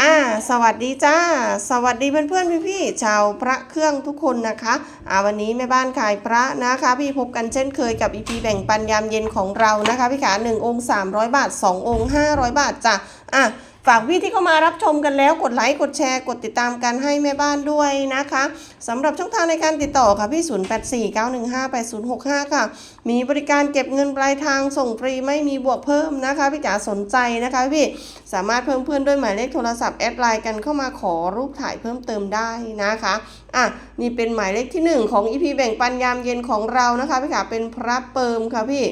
อ่าสวัสดีจ้า สวัสดีเพื่อนๆพี่ๆชาวพระเครื่องทุกคนนะคะอ่าวันนี้แม่บ้านขายพระนะคะ พี่พบกันเช่นเคยกับอีพีแบ่งปันยามเย็นของเรานะคะพี่ขา1องค์300 บาท 2 องค์ 500 บาทจ้ะอะฝากพี่ที่เข้ามารับชมกันแล้วกดไลค์กดแชร์ กดติดตามกันให้แม่บ้านด้วยนะคะสำหรับช่องทางในการติดต่อค่ะพี่ 0849158065 ค่ะ มีบริการเก็บเงินปลายทางส่งฟรีไม่มีบวกเพิ่มนะคะพี่จ๋าสนใจนะคะพี่สามารถเพิ่มเพื่อนด้วยหมายเลขโทรศัพท์แอดไลน์กันเข้ามาขอรูปถ่ายเพิ่มเติมได้นะคะอะนี่เป็นหมายเลขที่หนึ่งของอีพีแบ่งปันยามเย็นของเรานะคะพี่จ๋าเป็นพระเปิมค่ะพี่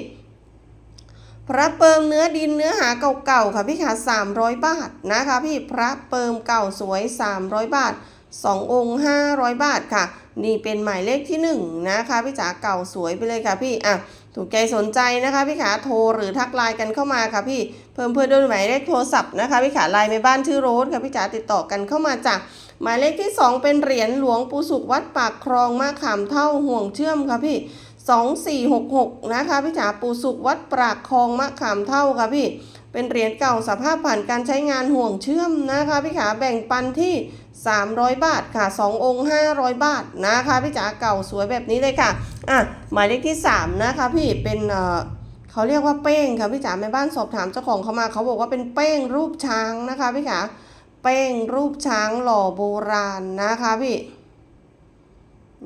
พระเปิมเนื้อดินเนื้อหาเก่าๆค่ะพี่ขา300 บาทนะคะพี่พระเปิมเก่าสวย 300 บาท 2 องค์ 500 บาทค่ะ นี่เป็นหมายเลขที่ 1 นะคะพี่จ๋าเก่าสวยไปเลยค่ะพี่อะถูกใจสนใจนะคะพี่ขาโทรหรือทักไลน์กันเข้ามาค่ะพี่เพิ่มเพื่อนด้วยหมายเลขโทรศัพท์นะคะพี่ขาไลน์ในบ้านชื่อโรสค่ะพี่จ๋าติดต่อกันเข้ามาจากหมายเลขที่ 2 เป็นเหรียญหลวงปู่สุขวัดปากคลองมาขามเท่าห่วงเชื่อมค่ะพี่ 2466 นะคะพี่จ๋าปูสุกวัดปรากคลองมะขามเท่าค่ะพี่ เป็นเหรียญเก่าสภาพผ่านการใช้งานห่วงเชื่อมนะคะพี่ขาแบ่งปันที่ 300 บาทค่ะ 2 องค์ 500 บาทนะคะพี่จ๋าเก่าสวยแบบนี้เลยค่ะอะหมายเลขที่ 3 นะคะพี่เป็นเอ่อเขาเรียกว่าเป้งค่ะพี่จ๋าแม่บ้านสอบถามเจ้าของเขามาเขาบอกว่าเป็นเป้งรูปช้างนะคะพี่ขาเป้งรูปช้างหล่อโบราณนะคะพี่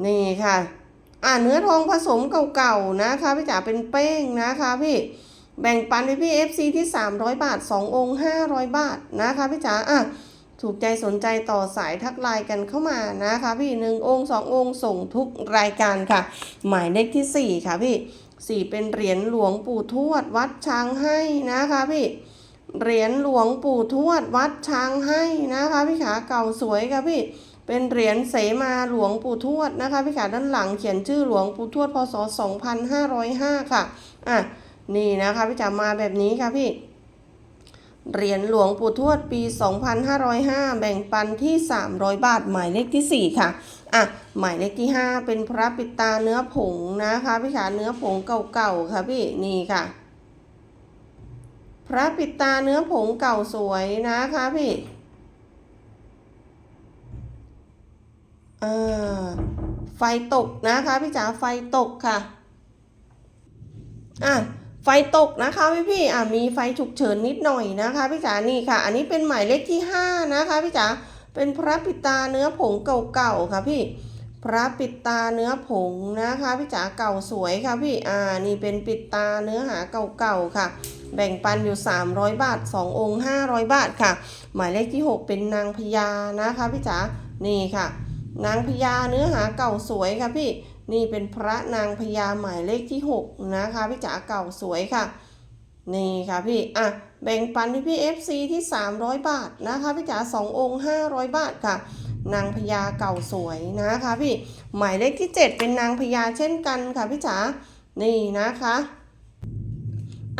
นี่ค่ะ อ่าเนื้อทองผสมเก่าๆนะคะพี่จ๋าเป็นเป้งนะคะพี่แบ่งปันไปพี่ FC ที่ 300 บาท 2 องค์ 500 บาทนะคะพี่จ๋าอะถูกใจสนใจต่อสายทักไลน์กันเข้ามานะคะพี่หนึ่งองค์สององค์ส่งทุกรายการค่ะ หมายเลขที่ 4 ค่ะพี่4เป็นเหรียญหลวงปู่ทวดวัดช้างให้นะคะพี่เหรียญหลวงปู่ทวดวัดช้างให้นะคะพี่ขาเก่าสวยค่ะพี่ เป็นเหรียญเสมาหลวงปู่ทวดนะคะพี่ขาด้านหลังเขียนชื่อหลวงปู่ทวดพศ 2505 ค่ะอะนี่นะคะพี่จ๋ามาแบบนี้ค่ะพี่เหรียญหลวงปู่ทวดปี 2505 แบ่งปันที่ 300 บาท หมายเลขที่ 4 ค่ะ อะ หมายเลขที่ 5 เป็นพระปิตาเนื้อผงนะคะพี่ขาเนื้อผงเก่าๆค่ะพี่นี่ค่ะ พระปิตาเนื้อผงเก่าสวยนะคะพี่ อ่า ไฟตกนะคะพี่จ๋าไฟตกค่ะอะไฟตกนะคะพี่พี่อะมีไฟฉุกเฉินนิดหน่อยนะคะพี่จ๋านี่ค่ะ อันนี้เป็นหมายเลขที่ห้านะคะพี่จ๋าเป็นพระปิตาเนื้อผงเก่าๆค่ะพี่พระปิดตาเนื้อผงนะคะพี่จ๋าเก่าสวยค่ะพี่อ่านี่เป็นปิดตาเนื้อหาเก่าๆค่ะ แบ่งปันอยู่ 300 บาท 2 องค์ 500 บาทค่ะ หมายเลขที่ 6 เป็นนางพญานะคะพี่จ๋านี่ค่ะ นางพญาเนื้อหาเก่าสวยค่ะพี่นี่เป็นพระนางพญาหมายเลขที่ 6 นะคะพี่จ๋าเก่าสวยค่ะ นี่ค่ะพี่อะแบ่งปันที่พี่ FC ที่ 300 บาทนะคะพี่จ๋า2องค์500 บาทค่ะ นางพญาเก่าสวยนะคะพี่หมายเลขที่ 7 เป็นนางพญาเช่นกันค่ะพี่จ๋านี่นะคะ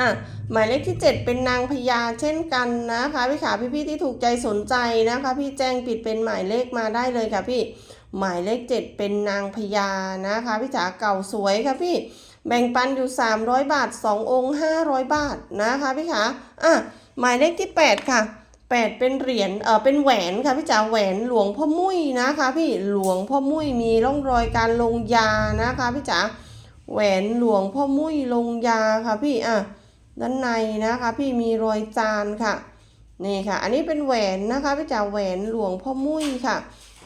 อะหมายเลขที่ 7 เป็นนางพญาเช่นกันนะคะพี่ขาพี่ๆที่ถูกใจสนใจนะคะ พี่แจ้งปิดเป็นหมายเลขมาได้เลยค่ะพี่ หมายเลข 7 เป็นนางพญานะคะ พี่จ๋าเก่าสวยค่ะพี่แบ่งปันอยู่ 300 บาท 2 องค์ 500 บาทนะคะพี่ขาอะหมายเลขที่ 8 ค่ะ 8 เป็นเหรียญเออเป็นแหวนค่ะพี่จ๋าแหวนหลวงพ่อมุ้ยนะคะพี่หลวงพ่อมุ้ยมีร่องรอยการลงยานะคะพี่จ๋าแหวนหลวงพ่อมุ้ยลงยาค่ะพี่อะด้านในนะคะพี่มีรอยจานค่ะนี่ค่ะ อันนี้เป็นแหวนนะคะพี่จ๋าแหวนหลวงพ่อมุ้ยค่ะ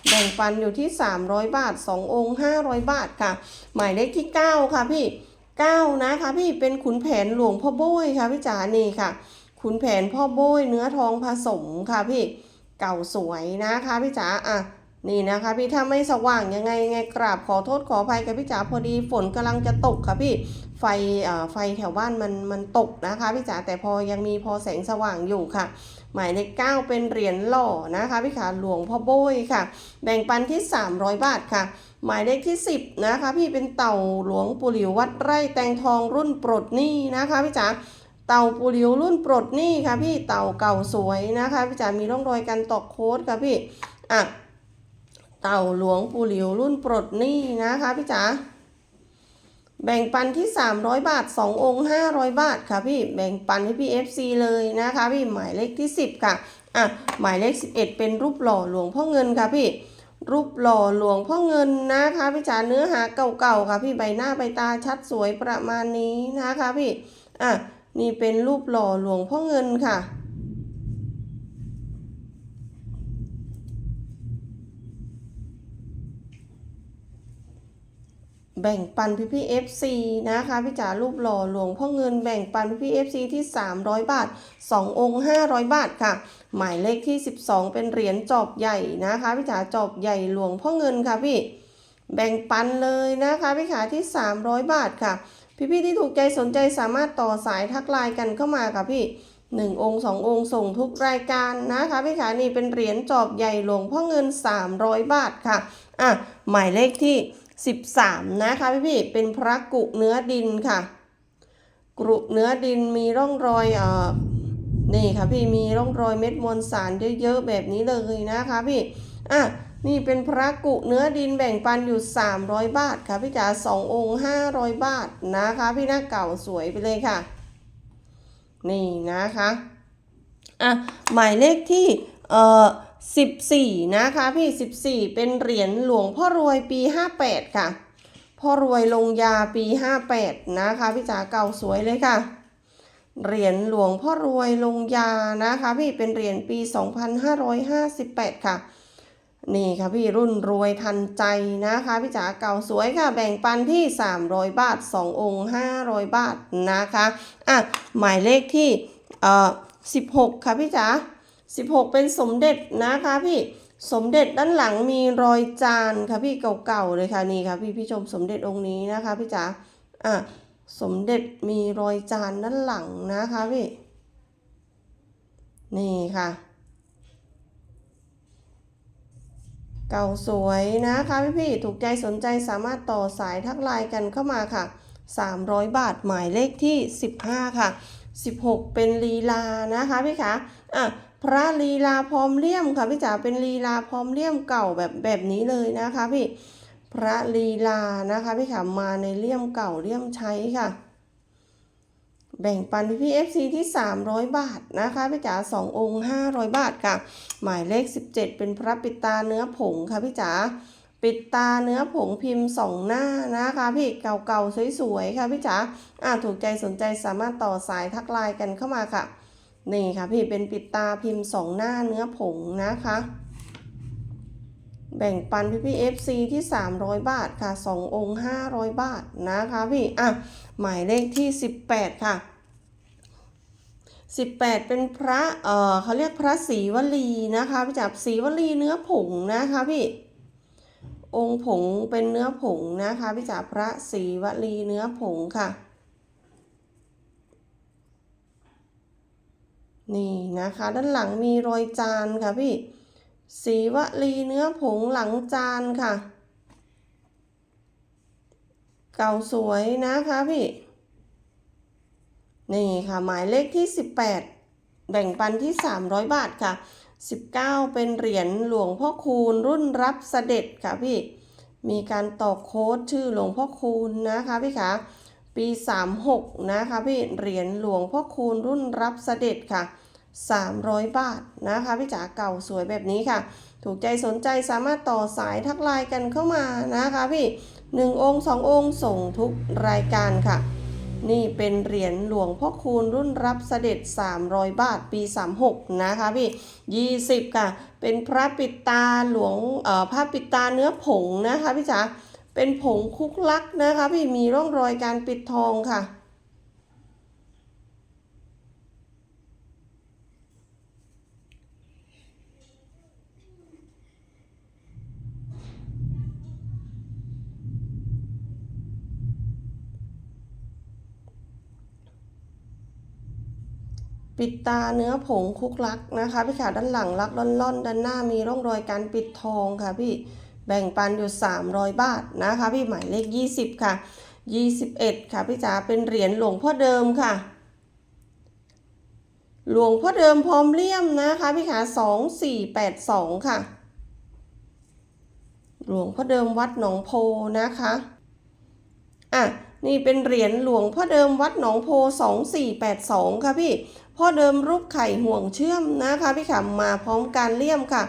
แบ่งปันอยู่ที่ 300 บาท 2 องค์ 500 บาทค่ะ หมายเลขที่ 9 ค่ะพี่ 9 นะคะพี่เป็นขุนแผนหลวงพ่อโบ้ยค่ะพี่จ๋านี่ค่ะ ขุนแผนพ่อโบ้ยเนื้อทองผสมค่ะพี่ เก่าสวยนะคะพี่จ๋าอะนี่นะคะพี่ถ้าไม่สว่างยังไงยังไงกราบขอโทษขออภัยกับพี่จ๋าพอดีฝนกำลังจะตกค่ะพี่ไฟเอ่อไฟแถวบ้านมันมันตกนะคะพี่จ๋าแต่พอยังมีพอแสงสว่างอยู่ค่ะ หมายเลขเก้าเป็นเหรียญหล่อนะคะพี่ขาหลวงพ่อโบยค่ะ แบ่งปันที่ 300 บาทค่ะ หมายเลขที่ 10นะคะพี่เป็นเต่าหลวงปู่หลิววัดไร่แตงทองรุ่นปลดหนี้นะคะพี่จ๋าเต่าปู่หลิวรุ่นปลดหนี้ค่ะพี่เต่าเก่าสวยนะคะพี่จ๋ามีร่องรอยการตอกโค้ดค่ะพี่อะเต่าหลวงปู่หลิวรุ่นปลดหนี้นะคะพี่จ๋า แบ่งปันที่ 300 บาท 2 องค์ 500 บาทค่ะพี่แบ่งปันให้พี่ FC เลยนะคะพี่หมายเลขที่ 10 ค่ะอะหมายเลข 11 เป็นรูปหล่อหลวงพ่อเงินค่ะพี่ รูปหล่อหลวงพ่อเงินนะคะพี่จ๋าเนื้อหาเก่าๆค่ะพี่ใบหน้าใบตาชัดสวยประมาณนี้นะคะพี่อะนี่เป็นรูปหล่อหลวงพ่อเงินค่ะ แบ่งปันพี่พี่เอฟซีนะคะพี่จ๋ารูปหล่อหลวงพ่อเงินแบ่งปันพี่พี่เอฟซีที่ 300 บาท 2 องค์ 500 บาทค่ะ หมายเลขที่ 12 เป็นเหรียญจอบใหญ่นะคะพี่จ๋าจอบใหญ่หลวงพ่อเงินค่ะพี่ แบ่งปันเลยนะคะพี่ขาที่ 300 บาทค่ะ พี่ๆที่ถูกใจสนใจสามารถต่อสายทักไลน์กันเข้ามาค่ะพี่1องค์2องค์ส่งทุกรายการนะคะพี่ขานี่เป็นเหรียญจอบใหญ่หลวงพ่อเงิน 300 บาทค่ะอะหมายเลขที่ 13 นะคะพี่ๆเป็นพระกุเนื้อดินค่ะ กรุเนื้อดินมีร่องรอยเอ่อนี่ค่ะพี่มีร่องรอยเม็ดมวลสารเยอะๆแบบนี้เลยนะคะพี่อะนี่เป็นพระกุเนื้อดินแบ่งปันอยู่ 300 บาทค่ะพี่จ๋า2องค์ 500 บาทนะคะ พี่หน้าเก่าสวยไปเลยค่ะ นี่นะคะอะหมายเลขที่เอ่อ 14 นะคะพี่ 14 เป็นเหรียญหลวงพ่อรวยปี 58 ค่ะ พ่อรวยลงยาปี 58 นะคะพี่จ๋าเก่าสวยเลยค่ะ เหรียญหลวงพ่อรวยลงยานะคะ พี่เป็นเหรียญปี 2558 ค่ะ นี่ค่ะพี่รุ่นรวยทันใจนะคะพี่จ๋าเก่าสวยค่ะ แบ่งปันที่ 300 บาท 2 องค์ 500 บาทนะคะ อะ หมายเลขที่เอ่อ16 ค่ะพี่จ๋า 16 เป็นสมเด็จนะคะพี่สมเด็จด้านหลังมีรอยจานค่ะพี่เก่าๆเลยค่ะนี่ค่ะพี่พี่ชมสมเด็จองค์นี้นะคะพี่จ๋าอะสมเด็จมีรอยจานด้านหลังนะคะพี่นี่ค่ะ เก่าสวยนะคะพี่พี่ๆถูกใจสนใจสามารถต่อสายทักไลน์กันเข้ามาค่ะ 300 บาทหมายเลขที่ 15 ค่ะ 16 เป็นลีลานะคะพี่คะอะ พระลีลาพร้อมเลี่ยมค่ะพี่จ๋าเป็นลีลาพร้อมเลี่ยมเก่าแบบแบบนี้เลยนะคะพี่พระลีลานะคะพี่ขามาในเลี่ยมเก่าเลี่ยมใช้ค่ะ แบ่งปันพี่พี่เอฟซีที่ 300 บาทนะคะพี่จ๋า2องค์ 500 บาทค่ะ หมายเลข 17 เป็นพระปิดตาเนื้อผงค่ะพี่จ๋าปิดตาเนื้อผงพิมพ์สองหน้านะคะพี่เก่าๆสวยๆค่ะพี่จ๋าอ่าถูกใจสนใจสามารถต่อสายทักไลน์กันเข้ามาค่ะ นี่ค่ะพี่เป็นปิดตาพิมพ์สองหน้าเนื้อผงนะคะ แบ่งปันพี่พี่เอฟซีที่ 300 บาทค่ะ 2 องค์ 500 บาทนะคะพี่ อะ หมายเลขที่ 18 ค่ะ 18 เป็นพระ เอ่อเขาเรียกพระศรีวลีนะคะพี่จับศรีวลีเนื้อผงนะคะพี่ องค์ผงเป็นเนื้อผงนะคะพี่จ๋าพระศรีวลีเนื้อผงค่ะ นี่นะคะ ด้านหลังมีรอยจานค่ะพี่ศรีวลีเนื้อผงหลังจานค่ะ เก่าสวยนะคะพี่ นี่ค่ะ หมายเลขที่ 18 แบ่งปันที่ 300 บาทค่ะ 19 เป็นเหรียญหลวงพ่อคูณรุ่นรับเสด็จค่ะพี่ มีการตอกโค้ดชื่อหลวงพ่อคูณนะคะพี่คะปี 36 นะคะพี่ เหรียญหลวงพ่อคูณรุ่นรับเสด็จค่ะ 300 บาทนะคะพี่จ๋าเก่าสวยแบบนี้ค่ะ ถูกใจสนใจสามารถต่อสายทักไลน์กันเข้ามานะคะพี่1องค์2องค์ส่งทุกรายการค่ะ นี่เป็นเหรียญหลวงพ่อคูณรุ่นรับเสด็จ 300 บาทปี 36 นะคะพี่ 20 ค่ะ เป็นพระปิดตาหลวงเอ่อพระปิดตาเนื้อผงนะคะพี่จ๋าเป็นผงคุกลักนะคะพี่มีร่องรอยการปิดทองค่ะ ปิดตาเนื้อผงคุกลักนะคะพี่ขาด้านหลังลักล่อนๆ ด้านหน้ามีร่องรอยการปิดทองค่ะพี่แบ่งปันอยู่ 300 บาทนะคะพี่หมายเลข 20 ค่ะ 21 ค่ะพี่จ๋าเป็นเหรียญหลวงพ่อเดิมค่ะ หลวงพ่อเดิมพร้อมเลี่ยมนะคะพี่ขา2482 ค่ะ หลวงพ่อเดิมวัดหนองโพนะคะอะนี่เป็นเหรียญหลวงพ่อเดิมวัดหนองโพ 2482 ค่ะพี่ พ่อเดิมรูปไข่ห่วงเชื่อมนะคะ พี่ขามาพร้อมการเลี่ยมค่ะ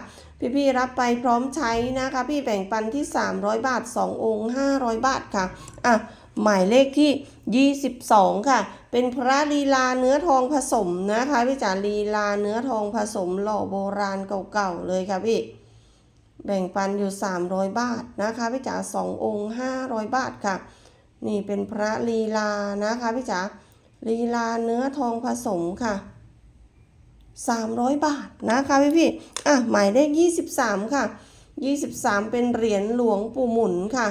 พี่ๆรับไปพร้อมใช้นะคะ พี่แบ่งปันที่ 300 บาท 2 องค์ 500 บาทค่ะอะหมายเลขที่ 22 ค่ะ เป็นพระลีลาเนื้อทองผสมนะคะพี่จ๋าลีลาเนื้อทองผสมหล่อโบราณเก่าๆเลยค่ะพี่ แบ่งปันอยู่ 300 บาทนะคะพี่จ๋า2องค์ 500 บาทค่ะ นี่เป็นพระลีลานะคะพี่จ๋า ลีลาเนื้อทองผสมค่ะ 300 บาทนะคะพี่พี่อะหมายเลข 23 ค่ะ 23 เป็นเหรียญหลวงปู่หมุนค่ะ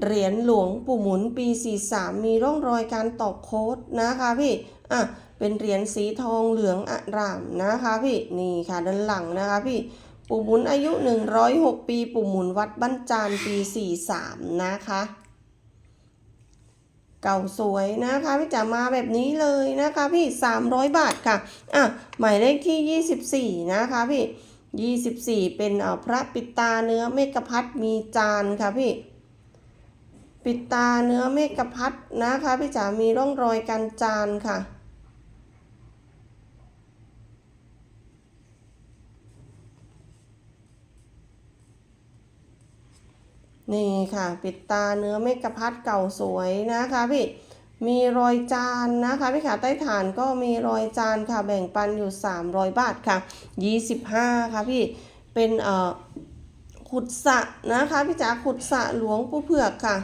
เหรียญหลวงปู่หมุนปี 43 มีร่องรอยการตอกโค้ดนะคะพี่อะเป็นเหรียญสีทองเหลืองอร่ามนะคะพี่นี่ค่ะด้านหลังนะคะพี่ปู่หมุนอายุ 106 ปี ปู่หมุนวัดบ้านจานปี 43 นะคะ เก่าสวยนะคะพี่จ๋ามาแบบนี้เลยนะคะพี่ 300 บาทค่ะอะหมายเลขที่ 24 นะคะพี่ 24 เป็นอ่อพระปิดตาเนื้อเมกพัดมีจานค่ะพี่ ปิดตาเนื้อเมกพัดนะคะพี่จ๋ามีร่องรอยการจานค่ะ นี่ค่ะ ปิดตาเนื้อเมกะพัดเก่าสวยนะคะพี่ มีรอยจานนะคะพี่ขาใต้ฐานก็มีรอยจานค่ะแบ่งปันอยู่ 300 บาทค่ะ 25 ค่ะพี่เป็นเอ่อขุดสะนะคะพี่จ๋าขุดสะหลวงปู่เผือกค่ะ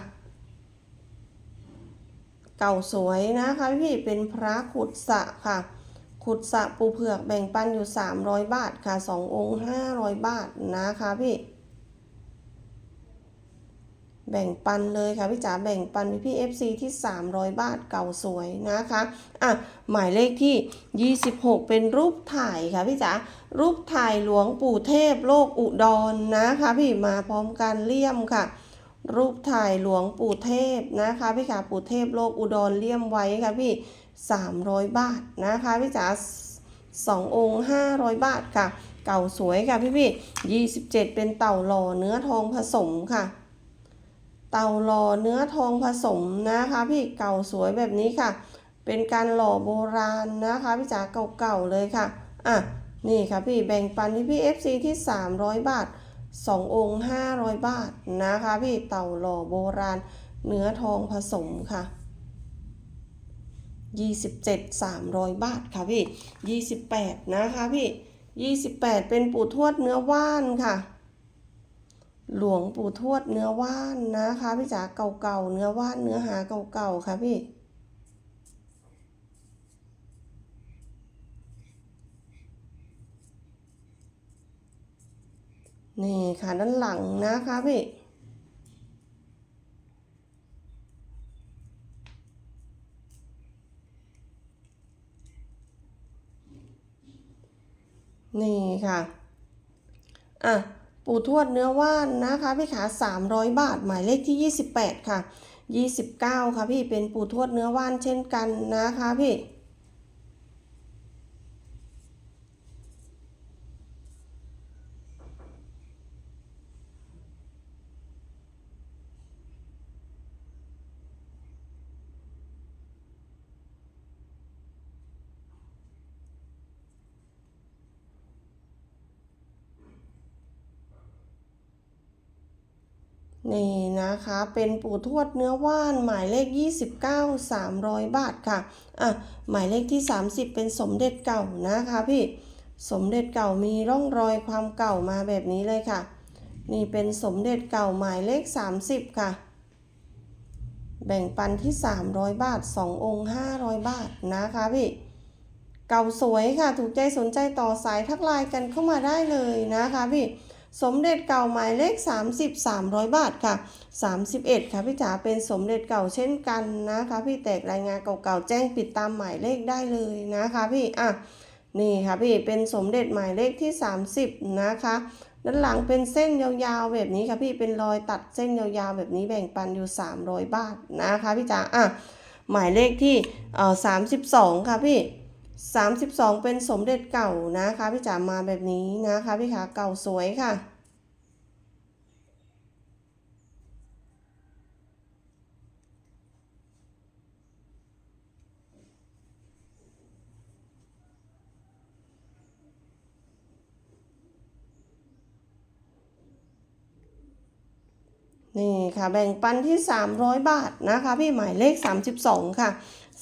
เก่าสวยนะคะพี่เป็นพระขุดสะค่ะ ขุดสะปูเผือกแบ่งปันอยู่ 300 บาทค่ะ 2 องค์ 500 บาทนะคะพี่ แบ่งปันเลยค่ะพี่จ๋าแบ่งปันพี่ FC ที่ 300 บาทเก่าสวยนะคะอะหมายเลขที่ 26 เป็นรูปถ่ายค่ะพี่จ๋ารูปถ่ายหลวงปู่เทพโลกอุดรนะคะพี่มาพร้อมกันเลี่ยมค่ะ รูปถ่ายหลวงปู่เทพนะคะพี่ขาปู่เทพโลกอุดรเลี่ยมไว้ค่ะพี่ 300 บาทนะคะพี่จ๋าสององค์500 บาทค่ะ เก่าสวยค่ะพี่พี่27 เป็นเต่าหล่อเนื้อทองผสมค่ะ เต่าหล่อเนื้อทองผสมนะคะพี่เก่าสวยแบบนี้ค่ะ เป็นการหล่อโบราณนะคะพี่จ๋าเก่าๆเลยค่ะอะนี่ค่ะพี่แบ่งปันที่พี่ FC ที่ 300 บาท 2 องค์ 500 บาทนะคะพี่เต่าหล่อโบราณ เนื้อทองผสมค่ะ 27 300 บาทค่ะพี่ 28 นะคะพี่ 28 เป็นปูทวดเนื้อว่านค่ะ หลวงปู่ทวดเนื้อว่านนะคะพี่จ๋าเก่าๆเนื้อว่านเนื้อหาเก่าๆค่ะพี่นี่ค่ะด้านหลังนะคะพี่นี่ค่ะ อะ ปู่ทวดเนื้อว่านนะคะพี่ขา300 บาท หมายเลขที่ 28 ค่ะ 29 ค่ะพี่เป็นปู่ทวดเนื้อว่านเช่นกันนะคะพี่ นี่นะคะเป็นปู่ทวดเนื้อว่านหมายเลข 29 300 บาทค่ะอะ หมายเลขที่ 30 เป็นสมเด็จเก่านะคะพี่สมเด็จเก่ามีร่องรอยความเก่ามาแบบนี้เลยค่ะ นี่เป็นสมเด็จเก่าหมายเลข 30 ค่ะ แบ่งปันที่ 300 บาท 2 องค์ 500 บาทนะคะพี่เก่าสวยค่ะ ถูกใจสนใจต่อสายทักไลน์กันเข้ามาได้เลยนะคะพี่ สมเด็จเก่าหมายเลข 30 300 บาทค่ะ 31 ค่ะพี่จ๋าเป็นสมเด็จเก่าเช่นกันนะคะพี่แตกรายงานเก่าๆแจ้งปิดตามหมายเลขได้เลยนะคะพี่อะนี่ค่ะพี่เป็นสมเด็จหมายเลขที่ 30 นะคะด้านหลังเป็นเส้นยาวๆแบบนี้ค่ะพี่เป็นรอยตัดเส้นยาวๆแบบนี้แบ่งปันอยู่ 300 บาทนะคะพี่จ๋าอะหมายเลขที่เอ่อ32 ค่ะพี่ 32 เป็นสมเด็จเก่านะคะ พี่จ๋ามาแบบนี้นะคะพี่ขาเก่าสวยค่ะ นี่ค่ะแบ่งปันที่ 300 บาทนะคะ พี่หมายเลข 32 ค่ะ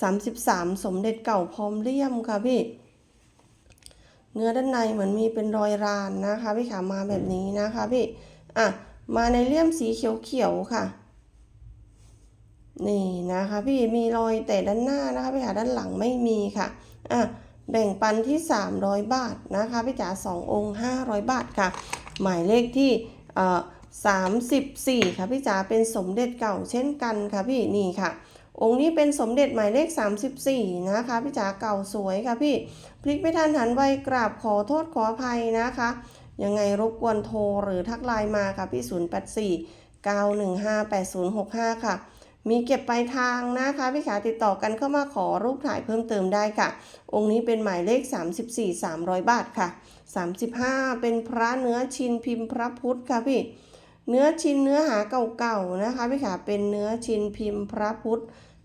33 สมเด็จเก่าพร้อมเลี่ยมค่ะพี่ เนื้อด้านในเหมือนมีเป็นรอยรานนะคะพี่ขามาแบบนี้นะคะพี่ อะ มาในเลี่ยมสีเขียวๆค่ะ นี่นะคะพี่มีรอยแต่ด้านหน้านะคะพี่ขาด้านหลังไม่มีค่ะ อะแบ่งปันที่ 300 บาทนะคะพี่จ๋า2องค์ 500 บาทค่ะ หมายเลขที่เอ่อ34 ค่ะพี่จ๋าเป็นสมเด็จเก่าเช่นกันค่ะพี่นี่ค่ะ องค์นี้เป็นสมเด็จหมายเลข 34 นะคะพี่จ๋าเก่าสวยค่ะพี่ พลิกไม่ทันหันไวกราบขอโทษขออภัยนะคะ ยังไงรบกวนโทรหรือทักไลน์มาค่ะพี่ 084 915 8065 ค่ะ มีเก็บปลายทางนะคะพี่ขาติดต่อกันเข้ามาขอรูปถ่ายเพิ่มเติมได้ค่ะ องค์นี้เป็นหมายเลข 34 300 บาทค่ะ 35 เป็นพระเนื้อชินพิมพ์พระพุทธค่ะพี่ เนื้อชินเนื้อหาเก่าๆนะคะพี่ขาเป็นเนื้อชินพิมพ์พระพุทธ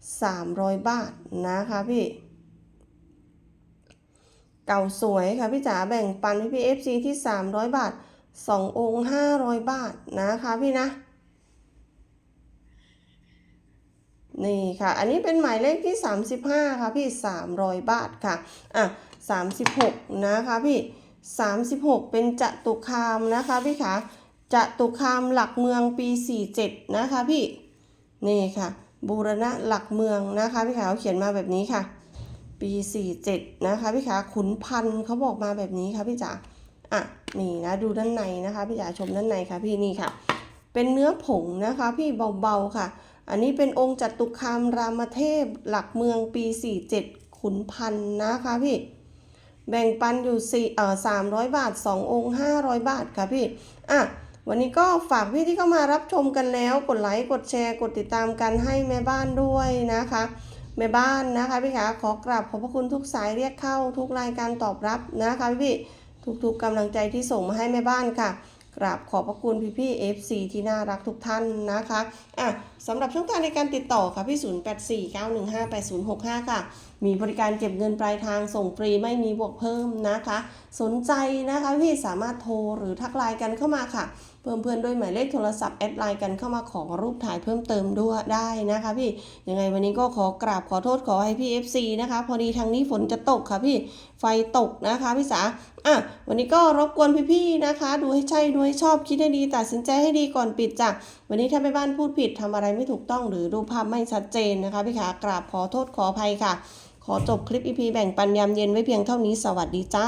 300 บาทนะคะพี่ เก่าสวยค่ะพี่จ๋าแบ่งปันพี่พี่เอฟซีที่ 300 บาท 2 องค์ 500 บาทนะคะพี่นะ นี่ค่ะ อันนี้เป็นหมายเลขที่ 35 ค่ะพี่ 300 บาทค่ะ อะ 36 นะคะพี่ 36 เป็นจตุคามนะคะพี่คะจตุคามหลักเมืองปี 47 นะคะพี่ นี่ค่ะ บูรณะหลักเมืองนะคะพี่ขาเขาเขียนมาแบบนี้ค่ะ ปี 47 นะคะพี่ขาขุนพันธ์เขาบอกมาแบบนี้ค่ะพี่จ๋าอะนี่นะดูด้านในนะคะพี่จ๋าชมด้านในค่ะพี่นี่ค่ะ เป็นเนื้อผงนะคะพี่เบาๆค่ะ อันนี้เป็นองค์จตุคามรามเทพหลักเมืองปี 47 ขุนพันธ์นะคะพี่แบ่งปันอยู่สี่เอ่อ300บาท2องค์500บาทค่ะพี่อะ วันนี้ก็ฝากพี่ที่เข้ามารับชมกันแล้ว กดไลค์กดแชร์ กดติดตามกันให้แม่บ้านด้วยนะคะแม่บ้านนะคะพี่ขาขอกราบขอบพระคุณทุกสายเรียกเข้าทุกรายการตอบรับนะคะพี่ทุกๆกำลังใจที่ส่งมาให้แม่บ้านค่ะกราบขอบพระคุณพี่พี่ๆ FC ที่น่ารักทุกท่านนะคะอะสำหรับช่องทางในการติดต่อค่ะพี่ 0849158065 ค่ะ มีบริการเก็บเงินปลายทางส่งฟรีไม่มีบวกเพิ่มนะคะ สนใจนะคะพี่สามารถโทรหรือทักไลน์กันเข้ามาค่ะ เพิ่มเพื่อนด้วยหมายเลขโทรศัพท์แอดไลน์กันเข้ามาขอรูปถ่ายเพิ่มเติมด้วยได้นะคะพี่ยังไงวันนี้ก็ขอกราบขอโทษขอให้พี่ FC นะคะ พอดีทางนี้ฝนจะตกค่ะพี่ไฟตกนะคะพี่สาอะวันนี้ก็รบกวนพี่ๆนะคะ ดูให้ใช่ดูให้ชอบคิดให้ดีตัดสินใจให้ดีก่อนปิดจ้ะวันนี้ถ้าแม่บ้านพูดผิดทำอะไรไม่ถูกต้องหรือดูปภาพไม่ชัดเจนนะคะพี่ขากราบขอโทษขออภัยค่ะ ขอจบคลิป EP แบ่งปันยามเย็นไว้เพียงเท่านี้สวัสดีจ้า